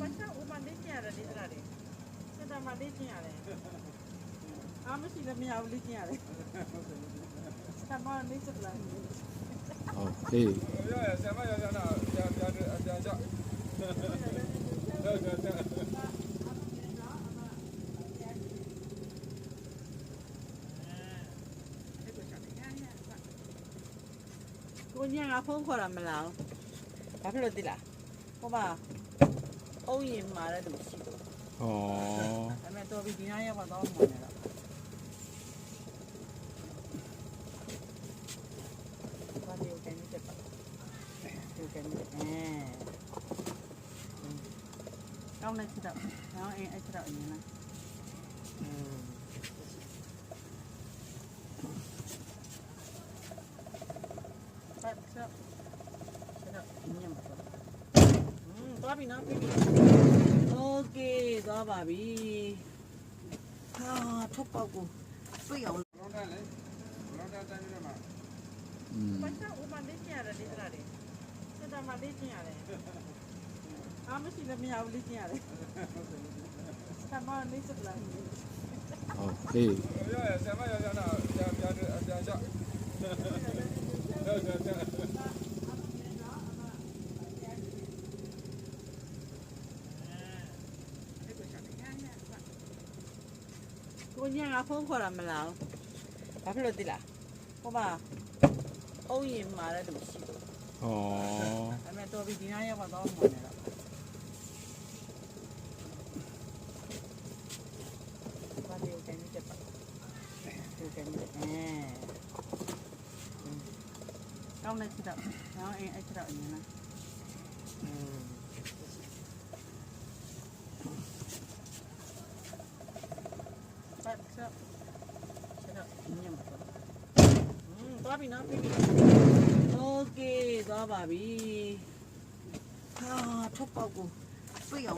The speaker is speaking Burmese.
ပတ်ချာဦးမလေးကျင်ရတယ်လေအဲ့ဒါလေစက်တမလေးကျင်ရတယ်အာမရှိလည်းမရဘူးလေးကျင်ရတယ်စက်တမလေးချက်လာဟုတ်ဟေးရရဆမရရနာကြာကြာကြာကြာဟုတ်ကဲ့ကိုညာကဖုန်းခေါ်ရမလားဘာဖြစ်လို့တိလား ဟိုမှာအုံရင်မာတဲ့လူရှိတယ်ဩဒါပေမဲ့တော်ပြီဒီနေ့ရောက်တော့မှန်တယ်ဘာဒီကိုကနေတက်ပါဒီကနေအဲတော့နေချစ်တော့တော့အဲအဲ့ချစ်တော့အရင်လားအင်းဆက်ဆက်ဆက်ညံ့ပါ သွားပြီနော်ပြီโอเคသွားပါပြီဟာထုတ်ပေါက်ကိုပြည့်အောင် อืม ဘာသာဦးမလေးကျင်ရတယ်ဒီအဲ့ဒါတွေစက်တမလေးကျင်ရတယ်အားမရှိလည်းမရဘူးလေးကျင်ရတယ်စက်မလေးစက်လာ โอเค ကို ညကဖုန်းခေါ်တာမလားဘာဖြစ်လို့တိလားဟိုပါအုံးရင်မာတဲ့သူရှိတယ်อ๋อဒါပေမဲ့တော်ပြီဒီနားရောက်တော့မှန်တယ်တော့ဘာလို့ကန်နေတယ်ပါဒီကန်နေအဲကောင်းနေချတော့ကောင်းအင်းအဲ့ချတော့အရင်လား อืมပတ်ချက်ချက်တော့ညံ့ပါတော့อืมသွားပြီနော်ပြီโอเคသွားပါပြီဟာထုတ်ပေါက်ကိုပြည့်အောင်